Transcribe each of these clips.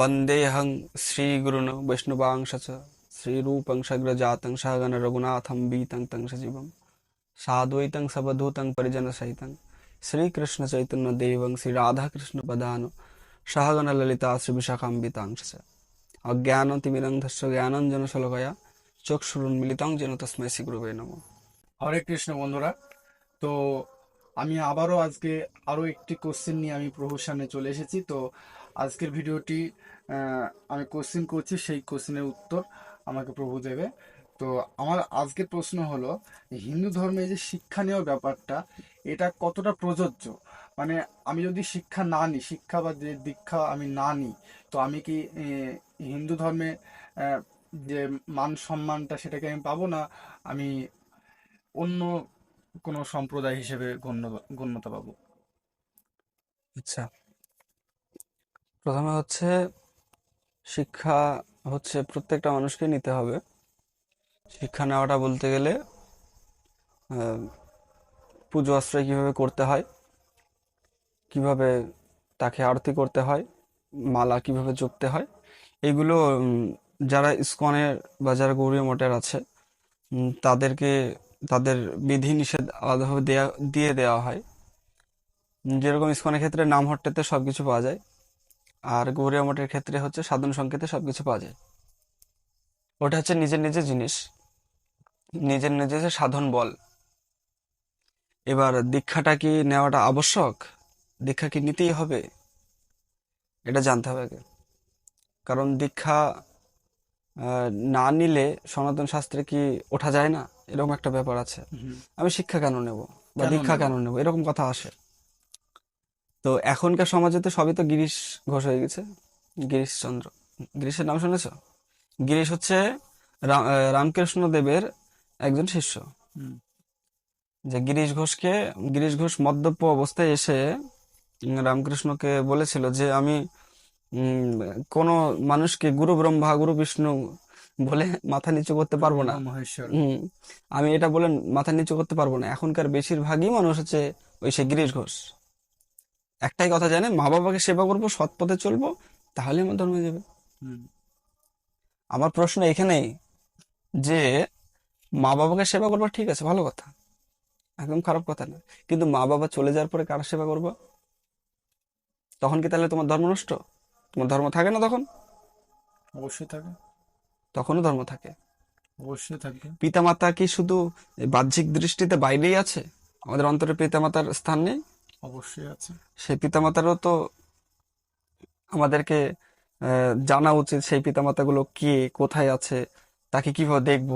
वन्देऽहं श्रीगुरुन् वैष्णवांश च श्रीरूपं सग्रजातं सहगण रघुनाथं वीतं तं सजीवं साद्वैतं सवधूतं परिजनसहितं श्रीकृष्णचैतन्यदेवं श्रीराधाकृष्णपदान् सहगण ललिता श्रीविशाखाम्बितांश च अज्ञानतिमिरन्धस्य ज्ञानञ्जनशलकया চক্ষুরুন্মিলিতং যেন তস্মৈ শ্রী গুরুবে নমঃ হরে কৃষ্ণ বন্ধুরা তো আমি আবারও আজকে আরো একটি কোশ্চেন নিয়ে আমি প্রভুর সামনে চলে এসেছি তো আজকের ভিডিওটি আমি কোশ্চেন করছি, সেই কোশ্চেনের উত্তর আমাকে প্রভু দেবে। তো আমার আজকের প্রশ্ন হলো, হিন্দু ধর্মে যে শিক্ষা নেওয়ার ব্যাপারটা, এটা কতটা প্রযোজ্য? মানে আমি যদি শিক্ষা না নিই, শিক্ষা বা দীক্ষা আমি না নিই, তো আমি কি হিন্দু ধর্মে যে মান সম্মানটা সেটাকে আমি পাবো না? আমি অন্য কোনো সম্প্রদায় হিসেবে গণ্য, গণ্যতা পাবো। আচ্ছা। প্রথমে হচ্ছে শিক্ষা হচ্ছে প্রত্যেকটা মানুষকে নিতে হবে। শিক্ষা নেওয়াটা বলতে গেলে পুজো আশ্রয় কীভাবে করতে হয় কীভাবে তাকে আরতি করতে হয় মালা কীভাবে জপতে হয় উম, যারা ইসকনের বা যারা গৌরীয় মঠের আছে তাদেরকে তাদের বিধি নিষেধ আলাদাভাবে দেয়া দিয়ে দেওয়া হয়। যেরকম ইসকনের ক্ষেত্রে নামহট্টাতে সব কিছু পাওয়া যায় আর গৌরীয় মঠের ক্ষেত্রে হচ্ছে সাধন সংকেতে সবকিছু পাওয়া যায়। ওটা হচ্ছে নিজের নিজের জিনিস। নিজের নিজের যে সাধন বল। এবার দীক্ষাটা কি নেওয়াটা আবশ্যক? দীক্ষা কি নিতেই হবে? এটা জানতে হবে আগে। কারণ দীক্ষা আহ, না নিলে সনাতন শাস্ত্রে কি ওঠা যায় না? এরকম একটা ব্যাপার আছে। আমি শিক্ষা কেন নেব? বা দীক্ষা কেন নেব? এরকম কথা আসে। তো এখনকার সমাজে তো সবই তো গিরিশ ঘোষ হয়ে গেছে। গিরিশচন্দ্র গিরিশের নাম শুনেছ? গিরিশ হচ্ছে রামকৃষ্ণ দেবের একজন শিষ্য। যে গিরিশ ঘোষকে গিরিশ ঘোষ মদ্যপ অবস্থায় এসে রামকৃষ্ণকে বলেছিল যে আমি কোনো মানুষকে গুরু ব্রহ্মা গুরু বিষ্ণু বলে মাথা নিচু করতে পারব না। আমি এটা বলে মাথা নিচু করতে পারব না। এখনকার বেশিরভাগই মানুষ হচ্ছে ওই সে গিরিশ ঘোষ। একটাই কথা জানে মা বাবাকে সেবা করব সৎ পথে চলবো তাহলে আমার ধর্মে যাবে। আমার প্রশ্ন এখানেই যে মা বাবাকে সেবা করব ঠিক আছে ভালো কথা। একদম খারাপ কথা না। কিন্তু মা বাবা চলে যাওয়ার পরে কারা সেবা করব? তখন কি তাহলে তোমার ধর্ম নষ্ট? তোমার ধর্ম থাকে না তখন? অবশ্যই থাকে। তখনও ধর্ম থাকে। অবশ্যই থাকবে পিতামাতা কি শুধু বাহ্যিক দৃষ্টিতে বাইরেই আছে? আমাদের অন্তরে পিতামাতার স্থান নেই? অবশ্যই আছে। সেই পিতামাতারও তো আমাদেরকে জানা উচিত সেই পিতামাতাগুলো কে কোথায় আছে তাকে কীভাবে দেখব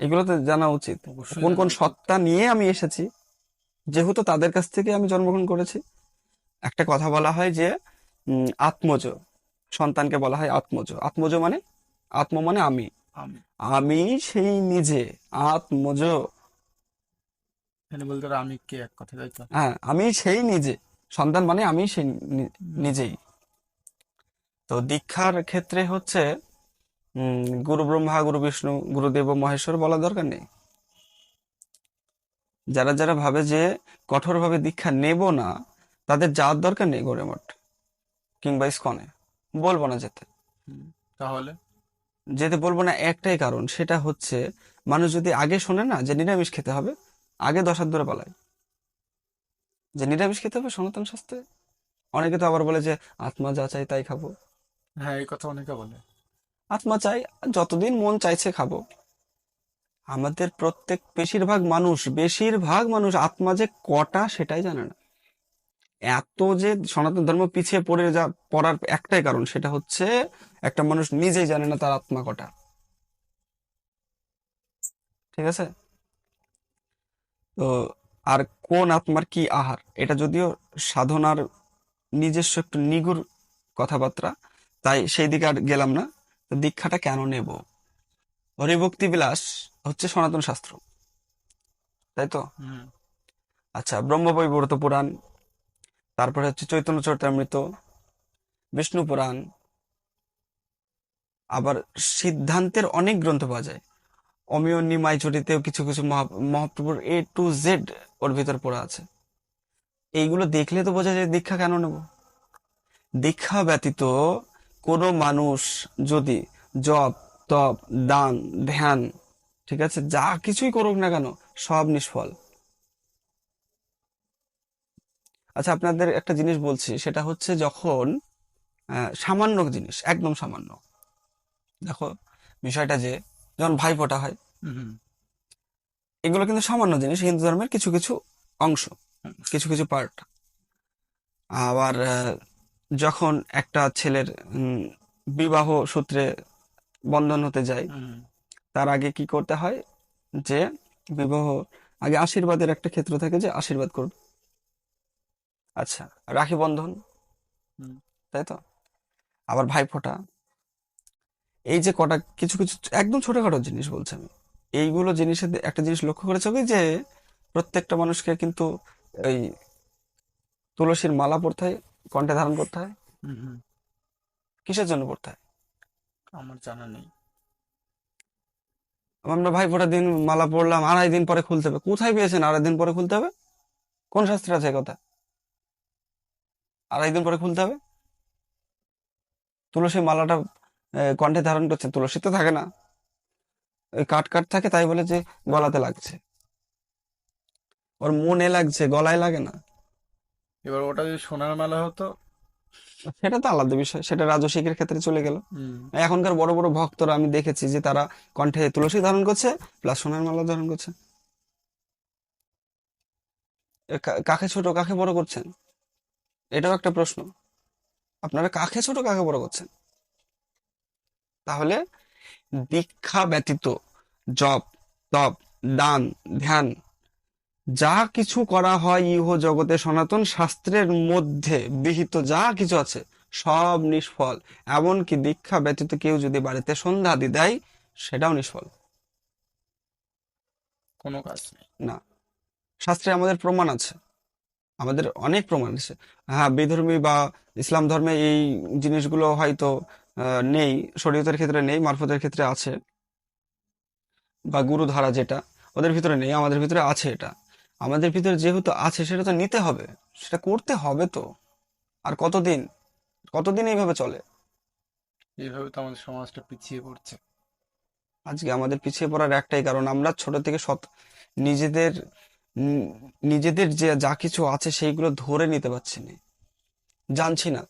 এগুলো তো জানা উচিত। কোন কোন সত্তা নিয়ে আমি এসেছি যেহেতু তাদের কাছ থেকে আমি জন্মগ্রহণ করেছি। একটা কথা বলা হয় যে আত্মজ সন্তানকে বলা হয় আত্মজ। আত্মজ মানে আত্ম মানে আমি। আমি সেই নিজে আত্মজ। এখানে বলতে আমি কে এক কথা তাই তো? হ্যাঁ আমি সেই নিজে। সন্তান মানে আমি সেই নিজেই। তো দীক্ষার ক্ষেত্রে হচ্ছে গুরু ব্রহ্মা গুরু বিষ্ণু গুরুদেব মহেশ্বর বলার দরকার নেই। যারা যারা ভাবে যে কঠোরভাবে দীক্ষা নেব না তাদের যাওয়ার দরকার নেই গৌড়ে মঠ কিংবা ইসকনে। বলব না যেতে। তাহলে? যেতে বলব না একটাই কারণ সেটা হচ্ছে মানুষ যদি আগে শোনে না যে নিরামিষ খেতে হবে আগে দশ হাত দূরে পালায়। যে নিরামিষ খেতে হবে সনাতন শাস্ত্রে অনেকে তো আবার বলে যে আত্মা যা চাই তাই খাব। হ্যাঁ এই কথা অনেকে বলে। আত্মা চাই যতদিন মন চাইছে খাব। আমাদের প্রত্যেক বেশিরভাগ মানুষ বেশিরভাগ মানুষ আত্মা যে কটা সেটাই জানে না। এত যে সনাতন ধর্ম পিছিয়ে পড়ে যা পড়ার একটাই কারণ সেটা হচ্ছে একটা মানুষ নিজেই জানে না তার আত্মা কটা। ঠিক আছে? তো আর কোন আত্মার কি আহার? এটা যদিও সাধনার নিজস্ব একটু নিগুড় কথাবার্তা তাই সেই দিকে আর গেলাম না। তো দীক্ষাটা কেন নেব? হরিভক্তি বিলাস হচ্ছে সনাতন শাস্ত্র তাই তো? হুম। আচ্ছা ব্রহ্মবৈবর্ত পুরাণ তারপরে হচ্ছে চৈতন্য চরিতামৃত বিষ্ণু পুরাণ আবার সিদ্ধান্তের অনেক গ্রন্থ পাওয়া যায়। অমিয় নিমাই চরিতেও কিছু কিছু মহা- মহাপ্রভুর এ টু জেড ওর ভিতর পড়া আছে। এইগুলো দেখলে তো বোঝা যায় দীক্ষা কেন নেব? দীক্ষা ব্যতীত কোনো মানুষ যদি জপ, তপ, দান, ধ্যান, ঠিক আছে, যা কিছুই করুক না কেন, সব নিষ্ফল। আচ্ছা আপনাদের একটা জিনিস বলছি, সেটা হচ্ছে যখন সামান্য জিনিস, একদম সামান্য। দেখো, বিষয়টা যে যখন ভাইফোঁটা হয়। হুম। এগুলো কিন্তু সামান্য জিনিস হিন্দু ধর্মের কিছু কিছু অংশ কিছু কিছু পার্ট আবার যখন একটা ছেলের বিবাহ সূত্রে বন্ধন হতে যায় তার আগে কি করতে হয় যে বিবাহ আগে আশীর্বাদের একটা ক্ষেত্র থাকে যে আশীর্বাদ করবে। আচ্ছা রাখি বন্ধন। তাই তো? আবার ভাইফোঁটা এই যে কটা কিছু কিছু একদম ছোটখাটো জিনিস বলছি আমি। এইগুলো জিনিসের একটা জিনিস লক্ষ্য করেছ কি যে প্রত্যেকটা মানুষকে কিন্তু এই তুলসীর মালা পরতে হয় কণ্ঠে ধারণ করতে হয়। কিসের জন্য পড়তে হয়? আমার জানা নেই। আমরা ভাই ভাইফোঁটার দিন মালা পরলাম আড়াই দিন পরে খুলতে হবে। কোথায় পেয়েছেন আড়াই দিন পরে খুলতে হবে? কোন শাস্ত্রে আছে কথা? আড়াই দিন পরে খুলতে হবে? তুলসী মালাটা কণ্ঠে ধারণ করছে তুলসী তো থাকে না। ওই কাট কাট থাকে তাই বলে যে গলাতে লাগছে। ওর মনে লাগছে গলায় লাগে না। এবার ওটা যদি সোনার মালা হতো? সেটা তো আলাদা বিষয় সেটা রাজস্বিকের ক্ষেত্রে চলে গেল। এখনকার বড় বড় ভক্তরা আমি দেখেছি যে তারা কণ্ঠে তুলসী ধারণ করছে প্লাস সোনার মালা ধারণ করছে। কাকে ছোট কাকে বড় করছেন? এটাও একটা প্রশ্ন। আপনারা কাকে ছোট কাকে বড় করছেন? তাহলে দীক্ষা ব্যতীত জপ তপ দান ধ্যান যা কিছু করা হয় ইহ জগতে সনাতন শাস্ত্রের মধ্যে বিহিত যা কিছু আছে সব নিষ্ফল। এমনকি দীক্ষা ব্যতীত কেউ যদি বাড়িতে সন্ধ্যা দি দেয় সেটাও নিষ্ফল। কোনো কাজ নেই। না। শাস্ত্রে আমাদের প্রমাণ আছে। আমাদের অনেক প্রমাণ আছে। হ্যাঁ বিধর্মী বা ইসলাম ধর্মে এই জিনিসগুলো হয়তো নেই শরীয়তের ক্ষেত্রে নেই মারফতের ক্ষেত্রে আছে। বা গুরুধারা যেটা ওদের ভিতরে নেই আমাদের ভিতরে আছে এটা। আমাদের ভিতরে যেহেতু আছে সেটা তো নিতে হবে সেটা করতে হবে তো। আর কতদিন? কতদিন এইভাবে চলে? এইভাবে তো আমাদের সমাজটা পিছিয়ে পড়ছে। আজকে আমাদের পিছিয়ে পড়ার একটাই কারণ আমরা ছোট থেকে সৎ নিজেদের নিজেদের যে যা কিছু আছে সেইগুলো ধরে নিতে পারছি না। জানছি না।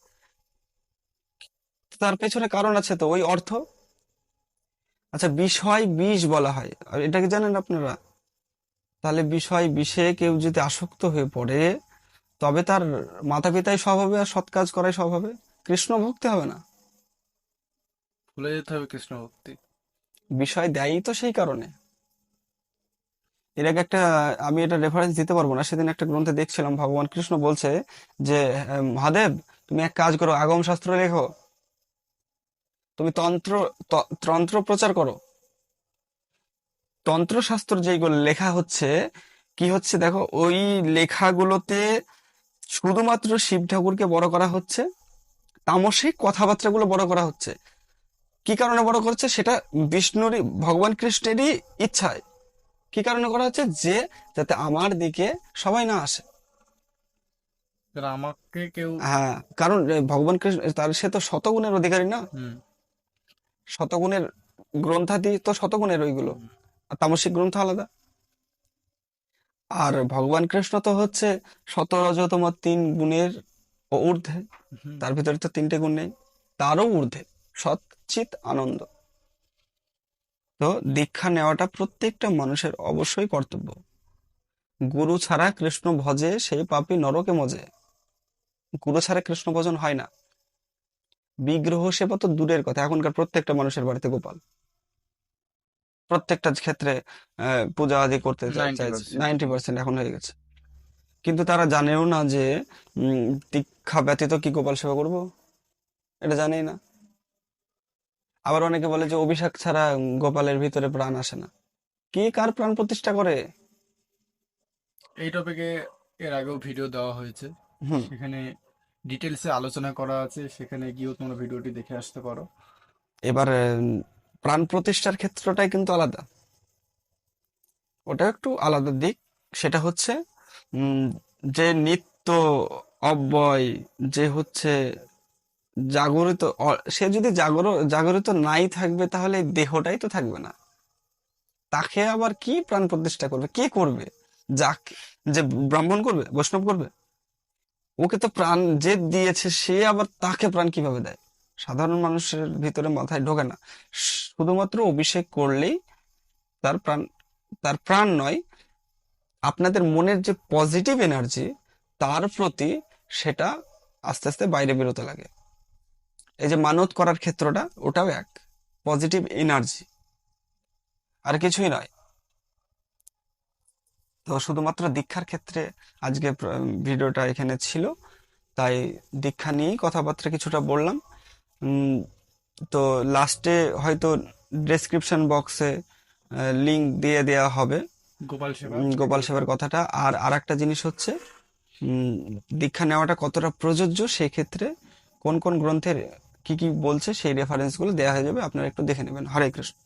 তার পেছনে কারণ আছে তো ওই অর্থ? আচ্ছা বিষয় বিষ বলা হয়। আর এটা কি জানেন আপনারা? তাহলে বিষয় বিষে কেউ যদি আসক্ত হয়ে পড়ে তবে তার মাতা পিতাই সব হবে আর সৎ কাজ করাই সব হবে। কৃষ্ণ ভক্তি হবে না? ভুলে যেতে হবে কৃষ্ণ ভক্তি। বিষয় দেয়ই তো সেই কারণে। এর আগে একটা আমি এটা রেফারেন্স দিতে পারব না সেদিন একটা গ্রন্থে দেখছিলাম ভগবান কৃষ্ণ বলছে যে মহাদেব তুমি এক কাজ করো আগম শাস্ত্র লেখো। তুমি তন্ত্র তন্ত্র প্রচার করো। তন্ত্রশাস্ত্র যেগুলো লেখা হচ্ছে কি হচ্ছে দেখো ওই লেখাগুলোতে শুধুমাত্র শিব ঠাকুরকে বড় করা হচ্ছে তামসিক কথাবার্তাগুলো বড় করা হচ্ছে। কি কারণে বড় করছে সেটা বিষ্ণুরই ভগবান কৃষ্ণেরই ইচ্ছায়। কি কারণে করা হচ্ছে? যে যাতে আমার দিকে সবাই না আসে। আমাকে কেউ হ্যাঁ কারণ ভগবান কৃষ্ণ তার সে তো শতগুণের অধিকারী না? শতগুণের গ্রন্থাদি তো শতগুণের ওইগুলো। আর তামসিক গ্রন্থ আলাদা। আর ভগবান কৃষ্ণ তো হচ্ছে শত রজতম তিন গুণের ঊর্ধ্বে তার ভিতরে তো তিনটে গুণ নেই। তারও ঊর্ধ্বে। সৎ চিত আনন্দ। তো দীক্ষা নেওয়াটা প্রত্যেকটা মানুষের অবশ্যই কর্তব্য। গুরু ছাড়া কৃষ্ণ ভজে সেই পাপী নরকে মজে। গুরু ছাড়া কৃষ্ণ ভজন হয় না। বিগ্রহ সেবা তো দূরের কথা এখনকার প্রত্যেকটা মানুষের বাড়িতে গোপাল। প্রত্যেকটা ক্ষেত্রে পূজা আদি করতে 90% নাইনটি পার্সেন্ট। এখন হয়ে গেছে। কিন্তু তারা জানেও না যে দীক্ষা ব্যতীত কি গোপাল সেবা করব? এটা জানেই না। আবার অনেকে বলে যে অভিষেক ছাড়া গোপালের ভিতরে প্রাণ আসে না। কি কার প্রাণ প্রতিষ্ঠা করে? এই টপিকে এর আগেও ভিডিও দেওয়া হয়েছে। সেখানে ডিটেলসে আলোচনা করা আছে, সেখানে গিয়েও তোমরা ভিডিওটি দেখে আসতে পারো। এবার প্রাণ প্রতিষ্ঠার ক্ষেত্রটাই কিন্তু আলাদা। ওটা একটু আলাদা দিক, সেটা হচ্ছে যে নিত্য অব্যয়, যে হচ্ছে জাগরিত সে যদি জাগর, জাগরিত নাই থাকবে, তাহলে দেহটাই তো থাকবে না। তাকে আবার কি প্রাণ প্রতিষ্ঠা করবে? কে করবে? যাক, যে ব্রাহ্মণ করবে, বৈষ্ণব করবে? ওকে তো প্রাণ যে দিয়েছে, সে আবার তাকে প্রাণ কীভাবে দেয়? সাধারণ মানুষের ভিতরে মাথায় ঢোকে না। শুধুমাত্র অভিষেক করলেই তার প্রাণ তার প্রাণ নয়, আপনাদের মনের যে পজিটিভ এনার্জি তার প্রতি সেটা আস্তে আস্তে বাইরে বেরোতে লাগে। এই যে মানত করার ক্ষেত্রটা, ওটাও এক। পজিটিভ এনার্জি আর কিছুই নয়। তো শুধুমাত্র দীক্ষার ক্ষেত্রে আজকে ভিডিওটা এখানে ছিল। তাই দীক্ষা নিয়েই কথাবার্তা কিছুটা বললাম। তো লাস্টে হয়তো ডেসক্রিপশন বক্সে লিংক দিয়ে দেওয়া হবে। গোপাল সেবা গোপাল সেবার কথাটা। আর আর একটা জিনিস হচ্ছে দীক্ষা নেওয়াটা কতটা প্রযোজ্য সেই ক্ষেত্রে কোন কোন গ্রন্থের কি কি বলছে সেই রেফারেন্সগুলো দেওয়া হয়ে যাবে। আপনারা একটু দেখে নেবেন। হরে কৃষ্ণ।